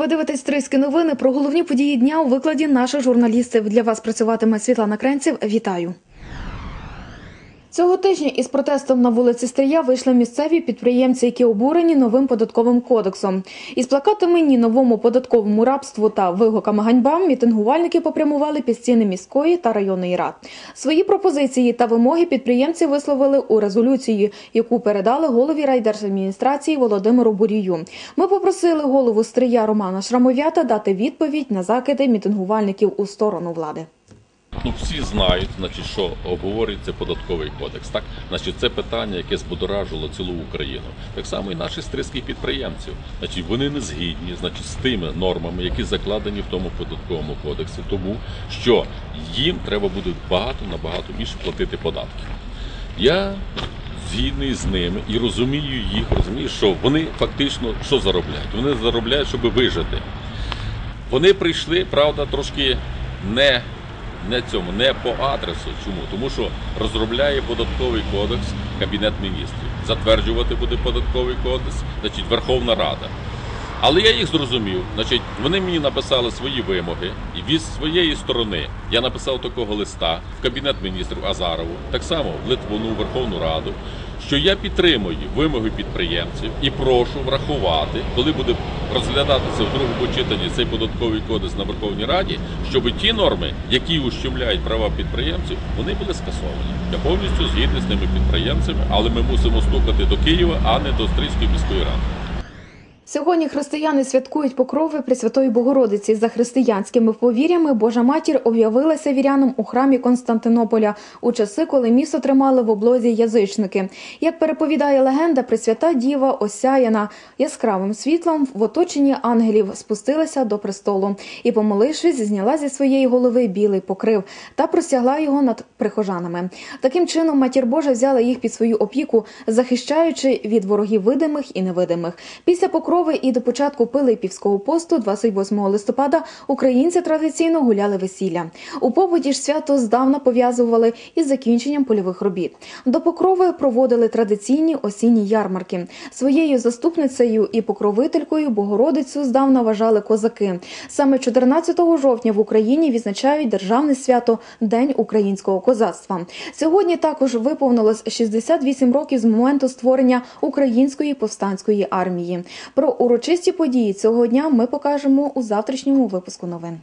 Ви дивитесь «Стрийські новини про головні події дня у викладі наших журналістів. Для вас працюватиме Світлана Кренців. Вітаю. Цього тижня із протестом на вулиці Стрия вийшли місцеві підприємці, які обурені новим податковим кодексом. Із плакатами ні новому податковому рабству та вигуками ганьбам мітингувальники попрямували під стіни міської та районної рад. Свої пропозиції та вимоги підприємці висловили у резолюції, яку передали голові райдержадміністрації Володимиру Бурію. Ми попросили голову Стрия Романа Шрамовята дати відповідь на закиди мітингувальників у сторону влади. Ну, всі знають, значить, що обговорюється податковий кодекс. Так, значить, це питання, яке збудоражило цілу Україну. Так само і наші стрийських підприємців. Значить, вони не згідні, значить, з тими нормами, які закладені в тому податковому кодексі, тому що їм треба буде багато набагато більше платити податків. Я згідний з ними і розумію їх, розумію, що вони фактично що заробляють? Вони заробляють, щоб вижити. Вони прийшли, правда, трошки не, не цьому, не по адресу. Чому? Тому що розробляє податковий кодекс Кабінет міністрів. Затверджувати буде податковий кодекс, значить Верховна Рада. Але я їх зрозумів. Значить, вони мені написали свої вимоги, і від своєї сторони я написав такого листа в Кабінет міністрів Азарову, так само в Литвину, Верховну Раду, що я підтримую вимоги підприємців і прошу врахувати, коли буде розглядатися в другому читанні цей податковий кодекс на Верховній Раді, щоб ті норми, які ущемляють права підприємців, вони були скасовані. Я повністю згідний з тими підприємцями, але ми мусимо стукати до Києва, а не до Стрийської міської ради. Сьогодні християни святкують покрови Пресвятої Богородиці. За християнськими повір'ями Божа матір об'явилася вірянам у храмі Константинополя у часи, коли місто тримали в облозі язичники. Як переповідає легенда, Пресвята Діва осяяна яскравим світлом в оточенні ангелів спустилася до престолу і, помолившись, зняла зі своєї голови білий покрив та простягла його над прихожанами. Таким чином, матір Божа взяла їх під свою опіку, захищаючи від ворогів видимих і невидимих. Після покрови і до початку Пилипівського посту, 28 листопада, українці традиційно гуляли весілля. У побуді ж свято здавна пов'язували із закінченням польових робіт. До покрови проводили традиційні осінні ярмарки. Своєю заступницею і покровителькою Богородицю здавна вважали козаки. Саме 14 жовтня в Україні відзначають державне свято День українського козацтва. Сьогодні також виповнилось 68 років з моменту створення української повстанської армії. Про урочисті події цього дня ми покажемо у завтрашньому випуску новин.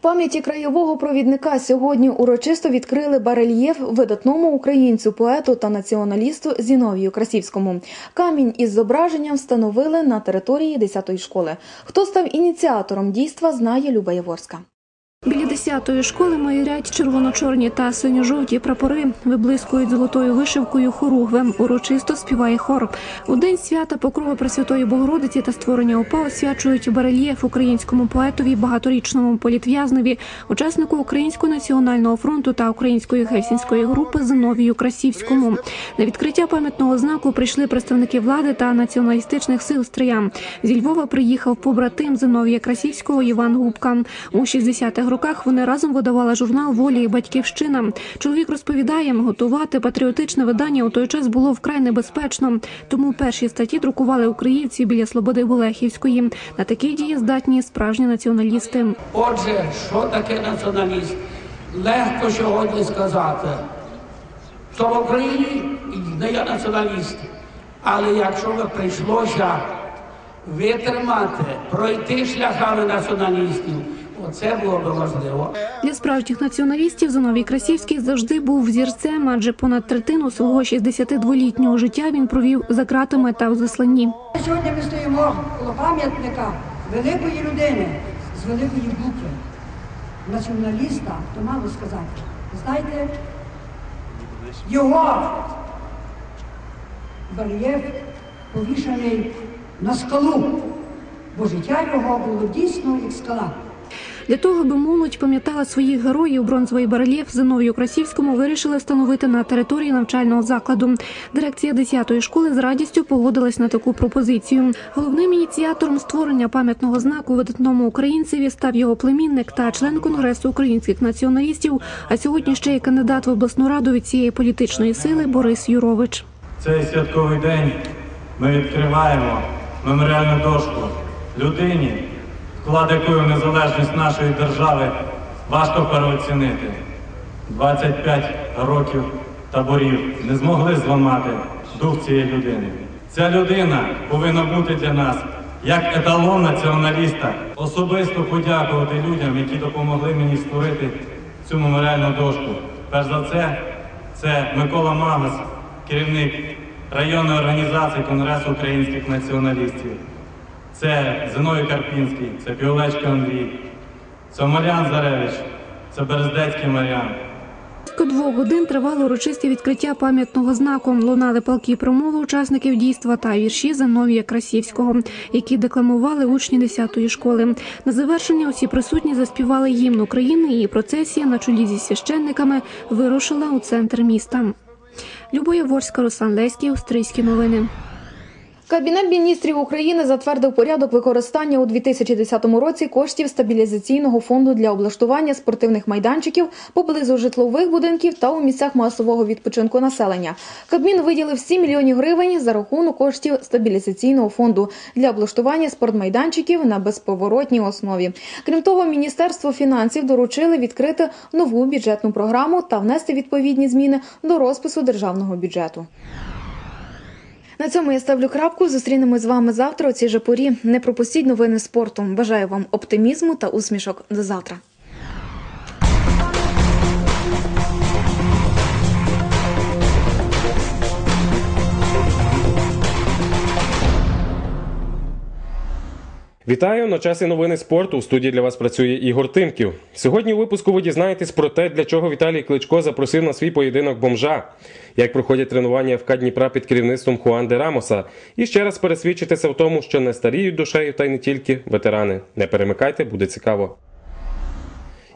Пам'яті краєвого провідника сьогодні урочисто відкрили барельєф видатному українцю, поету та націоналісту Зіновію Красівському. Камінь із зображенням встановили на території 10-ї школи. Хто став ініціатором дійства, знає Люба Яворська. Біля 10-ї школи майорять червоно-чорні та синьо-жовті прапори, виблискують золотою вишивкою хоругвем. Урочисто співає хор. У день свята покрови Пресвятої Богородиці та створення ОПА освячують барельєф українському поетові, багаторічному політв'язневі, учаснику Українського національного фронту та української гельсінської групи Зиновію Красівському. На відкриття пам'ятного знаку прийшли представники влади та націоналістичних сил Стрия. Зі Львова приїхав побратим Зиновія Красівського Іван Губка. У 60-х роках вони разом видавали журнал Волі і батьківщина. Чоловік розповідає, готувати патріотичне видання у той час було вкрай небезпечно. Тому перші статті друкували українці біля Слободи Болехівської. На такі дії здатні справжні націоналісти. Отже, що таке націоналіст? Легко сьогодні сказати, що в Україні не є націоналіст. Але якщо би прийшлося витримати, пройти шляхами націоналістів, оце було б важливо. Для справжніх націоналістів Зиновій Красівський завжди був взірцем, адже понад третину свого 62-літнього життя він провів за ґратами та в засланні. Сьогодні ми стоїмо коло пам'ятника великої людини з великої букви, націоналіста, то мало сказати. Знаєте, його бар'єр повішаний на скалу, бо життя його було дійсно як скала. Для того, аби молодь пам'ятала своїх героїв, бронзовий барельєф Зиновію Красівському вирішили встановити на території навчального закладу. Дирекція 10-ї школи з радістю погодилась на таку пропозицію. Головним ініціатором створення пам'ятного знаку видатному українцеві став його племінник та член конгресу українських націоналістів. А сьогодні ще й кандидат в обласну раду від цієї політичної сили Борис Юрович. Цей святковий день ми відкриваємо меморіальну дошку людині, вклад якої в незалежність нашої держави важко переоцінити. 25 років таборів не змогли зламати дух цієї людини. Ця людина повинна бути для нас як еталон націоналіста. Особисто подякувати людям, які допомогли мені створити цю меморіальну дошку. Перш за все, це Микола Магас, керівник районної організації Конгресу українських націоналістів. Це Зиновій Карпінський, це Піволечко Андрій, це Мар'ян Заревич, це Берездецький Мар'ян. Близько двох годин тривало урочисте відкриття пам'ятного знаку. Лунали палки промови учасників дійства та вірші Зиновія Красівського, які декламували учні 10-ї школи. На завершення усі присутні заспівали гімн України, і процесія на чолі зі священниками вирушила у центр міста. Любоя Ворська, Руслан Леський, Австрійські новини. Кабінет міністрів України затвердив порядок використання у 2010 році коштів стабілізаційного фонду для облаштування спортивних майданчиків поблизу житлових будинків та у місцях масового відпочинку населення. Кабмін виділив 7 мільйонів гривень за рахунок коштів стабілізаційного фонду для облаштування спортмайданчиків на безповоротній основі. Крім того, Міністерство фінансів доручили відкрити нову бюджетну програму та внести відповідні зміни до розпису державного бюджету. На цьому я ставлю крапку. Зустрінемось з вами завтра. У цій же порі. Не пропустіть новини спорту. Бажаю вам оптимізму та усмішок. До завтра. Вітаю на часі новини спорту. У студії для вас працює Ігор Тимків. Сьогодні у випуску ви дізнаєтесь про те, для чого Віталій Кличко запросив на свій поєдинок бомжа, як проходять тренування ФК Дніпра під керівництвом Хуан де Рамоса, і ще раз пересвідчитися в тому, що не старіють душею та й не тільки ветерани. Не перемикайте, буде цікаво.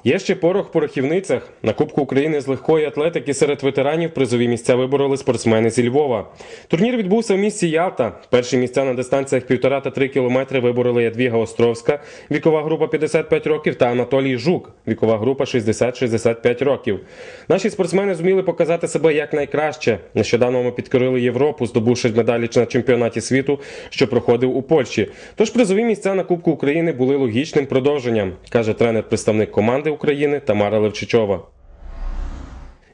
Є ще порох в порохівницях. На Кубку України з легкої атлетики серед ветеранів призові місця вибороли спортсмени зі Львова. Турнір відбувся в місті Ялта. Перші місця на дистанціях 1,5 та 3 кілометри вибороли Ядвіга Островська, вікова група 55 років, та Анатолій Жук, вікова група 60-65 років. Наші спортсмени зуміли показати себе як найкраще. Нещодавно ми підкорили Європу, здобувши медалі на чемпіонаті світу, що проходив у Польщі. Тож призові місця на Кубку України були логічним продовженням, каже тренер-представник команди України Тамара Левчичова.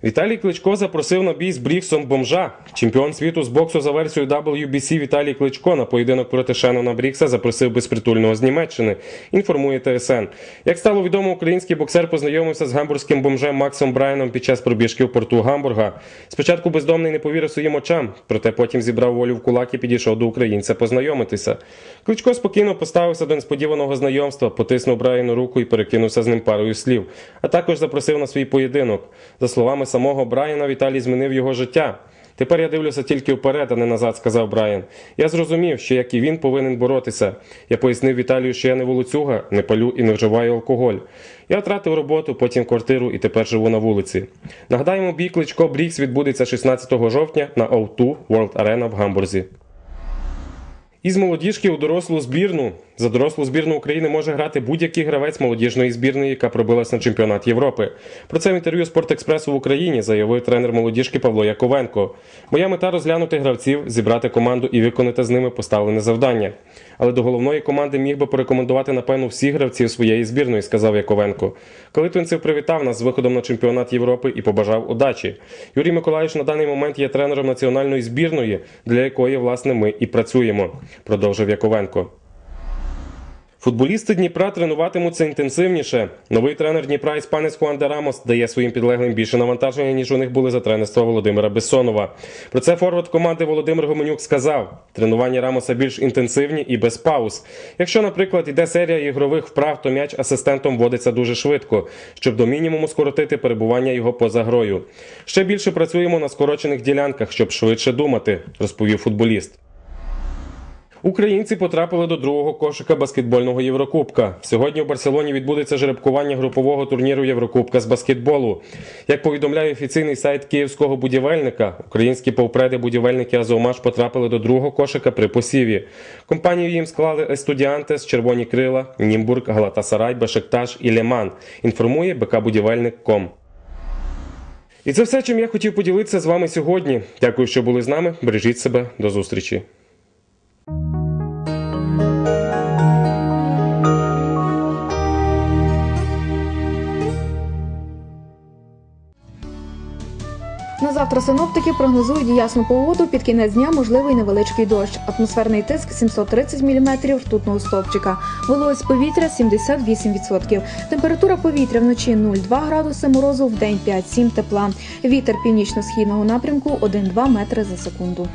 Віталій Кличко запросив на бій з Бріксом бомжа. Чемпіон світу з боксу за версією WBC Віталій Кличко на поєдинок проти Шенона Брікса запросив безпритульного з Німеччини. Інформує ТСН. Як стало відомо, український боксер познайомився з гамбурзьким бомжем Максом Брайаном під час пробіжки в порту Гамбурга. Спочатку бездомний не повірив своїм очам, проте потім зібрав волю в кулак і підійшов до українця познайомитися. Кличко спокійно поставився до несподіваного знайомства, потиснув Брайану руку і перекинувся з ним парою слів, а також запросив на свій поєдинок. За словами самого Брайана, Віталій змінив його життя. Тепер я дивлюся тільки вперед, а не назад, сказав Брайан. Я зрозумів, що як і він повинен боротися. Я пояснив Віталію, що я не волоцюга, не палю і не вживаю алкоголь. Я втратив роботу, потім квартиру і тепер живу на вулиці. Нагадаємо, бій Кличко Брікс відбудеться 16 жовтня на O2 World Arena в Гамбурзі. Із молодіжки у дорослу збірну за дорослу збірну України може грати будь-який гравець молодіжної збірної, яка пробилась на чемпіонат Європи. Про це в інтерв'ю Спортекспресу в Україні заявив тренер молодіжки Павло Яковенко. Моя мета розглянути гравців, зібрати команду і виконати з ними поставлене завдання. Але до головної команди міг би порекомендувати напевно всіх гравців своєї збірної, сказав Яковенко. Коли Калитвинцев привітав нас з виходом на чемпіонат Європи і побажав удачі. Юрій Миколаївич на даний момент є тренером національної збірної, для якої власне ми і працюємо, продовжив Яковенко. Футболісти Дніпра тренуватимуться інтенсивніше. Новий тренер Дніпра іспанець Хуан Рамос дає своїм підлеглим більше навантаження, ніж у них були за тренерства Володимира Бессонова. Про це форвард команди Володимир Гоменюк сказав: тренування Рамоса більш інтенсивні і без пауз. Якщо, наприклад, йде серія ігрових вправ, то м'яч асистентом вводиться дуже швидко, щоб до мінімуму скоротити перебування його поза грою. Ще більше працюємо на скорочених ділянках, щоб швидше думати, розповів футболіст. Українці потрапили до другого кошика баскетбольного Єврокубка. Сьогодні у Барселоні відбудеться жеребкування групового турніру Єврокубка з баскетболу. Як повідомляє офіційний сайт київського будівельника, українські повпреди будівельники Азовмаш потрапили до другого кошика при посіві. Компанію їм склали Естудіантес, Червоні Крила, Німбург, Галатасарай, Бешектаж і Леман. Інформує БК-будівельник.ком. І це все, чим я хотів поділитися з вами сьогодні. Дякую, що були з нами. Бережіть себе. До зустрічі. Синоптики прогнозують ясну погоду. Під кінець дня можливий невеличкий дощ. Атмосферний тиск 730 мм ртутного стовпчика. Вологість повітря 78%. Температура повітря вночі 0,2 градуси морозу, в день 5-7 тепла. Вітер північно-східного напрямку 1-2 метри за секунду.